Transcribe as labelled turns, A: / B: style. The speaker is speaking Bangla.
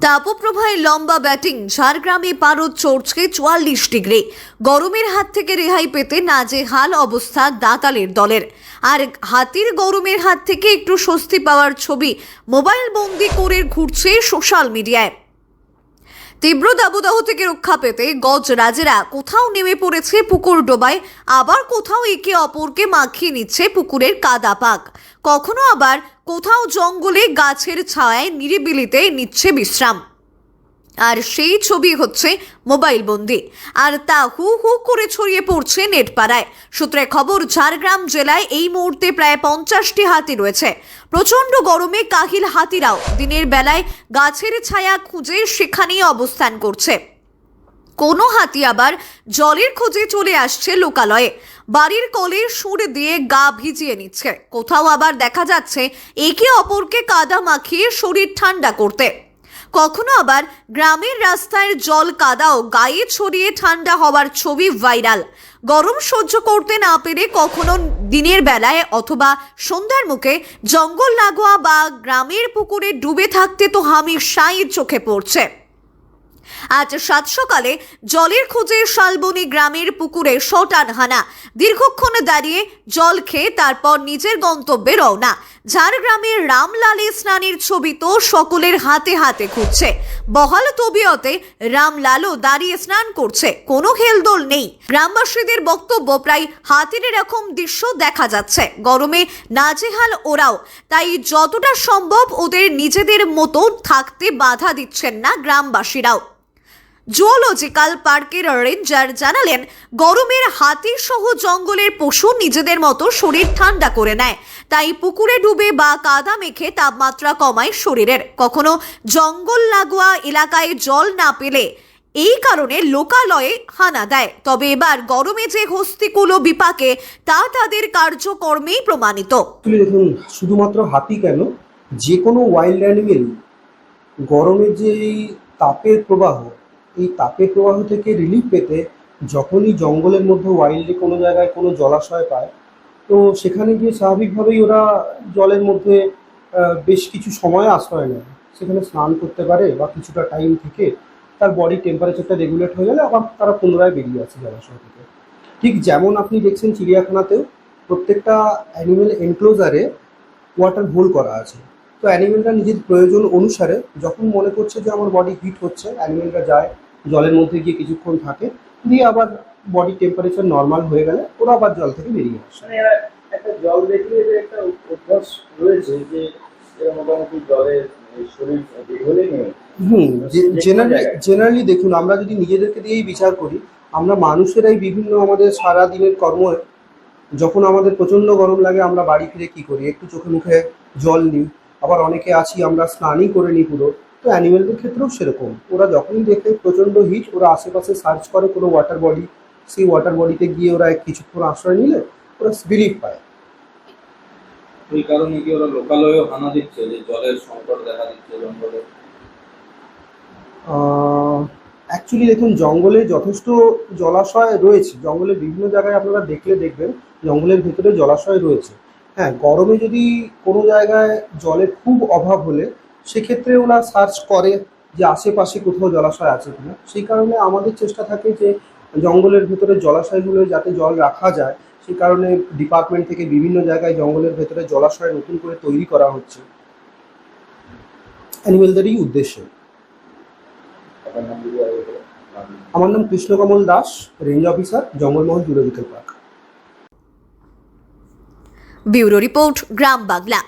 A: তাপপ্রবাহে লম্বা ব্যাটিং ঝাড়গ্রামে পারদ চড়ছে চুয়াল্লিশ ডিগ্রি। গরমের হাত থেকে রেহাই পেতে নাজেহাল অবস্থা দাঁতালের দলের। আর হাতির গরমের হাত থেকে একটু স্বস্তি পাওয়ার ছবি মোবাইল বন্দি করে ঘুরছে সোশ্যাল মিডিয়ায়। তীব্র দাবদাহ থেকে রক্ষা পেতে গজরাজেরা কোথাও নেমে পড়েছে পুকুর ডোবায়, আবার কোথাও একে অপরকে মাখিয়ে নিচ্ছে পুকুরের কাদা পাক। কখনো আবার কোথাও জঙ্গলে গাছের ছায়ায় নিরিবিলিতে নিচ্ছে বিশ্রাম। আর সেই ছবি হচ্ছে মোবাইল বন্দি। আর তা হু হু করে ছড়িয়ে পড়ছে নেটপাড়ায়। সূত্রে খবর, ঝাড়গ্রাম জেলায় এই মুহূর্তে প্রায় পঞ্চাশটি হাতি রয়েছে। প্রচণ্ড গরমে কাহিল হাতিরাও দিনের বেলায় গাছের ছায়া খুঁজে সেখানেই অবস্থান করছে। কোনো হাতি আবার জলের খোঁজে চলে আসছে লোকালয়ে। বাড়ির কলে সুর দিয়ে গা ভিজিয়ে নিচ্ছে। কোথাও আবার দেখা যাচ্ছে একে অপরকে কাদা মাখিয়ে শরীর ঠান্ডা করতে। কখনো আবার গ্রামের রাস্তায় জল কাদাও গায়ে ছড়িয়ে ঠান্ডা হওয়ার ছবি ভাইরাল। গরম সহ্য করতে না পেরে কখনো দিনের বেলায় অথবা সন্ধ্যার মুখে জঙ্গল লাগোয়া বা গ্রামের পুকুরে ডুবে থাকতে তো হামির সাই চোখে পড়ছে। আজ সাত সকালে জলের খোঁজে শালবনি গ্রামের পুকুরে শটান হানা দীর্ঘক্ষণ দাঁড়িয়ে জল খেয়ে তারপর নিজের গন্তব্যে রওনা। ঝাড়গ্রামের রামলালে স্নানের ছবি তো সকলের হাতে হাতে খুঁজছে বহাল তবিয়তে রামলালও দাঁড়িয়ে স্নান করছে। কোনো খেলদোল নেই। গ্রামবাসীদের বক্তব্য প্রায় হাতির এরকম দৃশ্য দেখা যাচ্ছে। গরমে নাজেহাল ওরাও। তাই যতটা সম্ভব ওদের নিজেদের মতো থাকতে বাধা দিচ্ছেন না গ্রামবাসীরাও। জুওলজিক্যাল পার্কের রেঞ্জার জানালেন, গরমের হাতি সহ জঙ্গলের পশু নিজেদের মতো শরীর ঠান্ডা করে নেয়। তাই পুকুরে ডুবে বা কাদা মেখে তাপমাত্রা কমায় শরীরের। কখনো জঙ্গল লাগোয়া এলাকায় জল না পেলে এই কারণে লোকালয়ে হানা দেয়। তবে এবার গরমে যে হস্তিকুলো বিপাকে, তা তাদের কার্যকর্মেই প্রমাণিত।
B: শুধুমাত্র হাতি কেন, যে কোনো ওয়াইল্ড অ্যানিমেল গরমের যে তাপের প্রবাহ এই তাপের প্রবাহ থেকে রিলিফ পেতে যখনই জঙ্গলের মধ্যে ওয়াইল্ডে কোনো জায়গায় কোনো জলাশয় পায়, তো সেখানে গিয়ে স্বাভাবিকভাবেই ওরা জলের মধ্যে বেশ কিছু সময় আশ্রয় নেয়। সেখানে স্নান করতে পারে বা কিছুটা টাইম থেকে তার বডি টেম্পারেচারটা রেগুলেট হয়ে গেলে আবার তারা পুনরায় বেরিয়ে আসে জলাশয় থেকে। ঠিক যেমন আপনি দেখছেন চিড়িয়াখানাতেও প্রত্যেকটা অ্যানিমেল এনক্লোজারে ওয়াটার হোল করা আছে। তো অ্যানিমেলটা নিজের প্রয়োজন অনুসারে যখন মনে করছে যে আমার বডি হিট হচ্ছে অ্যানিমেলটা যায় জলের মধ্যে গিয়ে কিছুক্ষণ থাকে দিয়ে আবার বডি টেম্পারেচার নর্মাল হয়ে গেলে ওরা আবার জল থেকে বেরিয়ে আসে।
C: মানে একটা জল দেখলে যে একটা অভ্যাস রয়েছে যে মোটামুটি জলে এই শরীর
B: হুম জেনারেলি জেনারেলি দেখুন আমরা যদি নিজেদেরকে দিয়েই বিচার করি আমরা মানুষেরাই বিভিন্ন আমাদের সারা দিনের কর্ম যখন আমাদের প্রচণ্ড গরম লাগে আমরা বাড়ি ফিরে কি করি? একটু চোখে মুখে জল নিই আবার অনেকে আছি আমরা স্নানই করে নিই পুরো। তো অ্যানিমেলদের ক্ষেত্রেও সেরকম। ওরা যখনই দেখে প্রচণ্ড হিট ওরা আশেপাশে সার্চ করে কোনো ওয়াটার বডি সেই ওয়াটার বডিতে গিয়ে ওরা কিছুক্ষণ আশ্রয় নিলে ওরা রিলিফ পায়।
C: এই কারণে কি ওরা লোকালয়েও হানা দিচ্ছে যে জলের সংকট দেখা দিচ্ছে জঙ্গলে?
B: অ্যাকচুয়ালি দেখুন জঙ্গলে যথেষ্ট জলাশয় রয়েছে। জঙ্গলের বিভিন্ন জায়গায় আপনারা দেখলে দেখবেন জঙ্গলের ভিতরে জলাশয় রয়েছে। হ্যাঁ গরমে যদি কোনো জায়গায় জলের খুব অভাব হলে সেক্ষেত্রে ওরা সার্চ করে যে আশেপাশে কোথাও জলাশয় আছে কিনা। সেই কারণে আমাদের চেষ্টা থাকে যে জঙ্গলের ভেতরে জলাশয়গুলো যাতে জল রাখা যায়, সেই কারণে ডিপার্টমেন্ট থেকে বিভিন্ন জায়গায় জঙ্গলের ভেতরে জলাশয় নতুন করে তৈরি করা হচ্ছে। অ্যানিমেলদেরই উদ্দেশ্যে। আমার নাম Krishnakamal Das, range officer, Jangalmahal zoological park
A: bureau report Gram Bangla.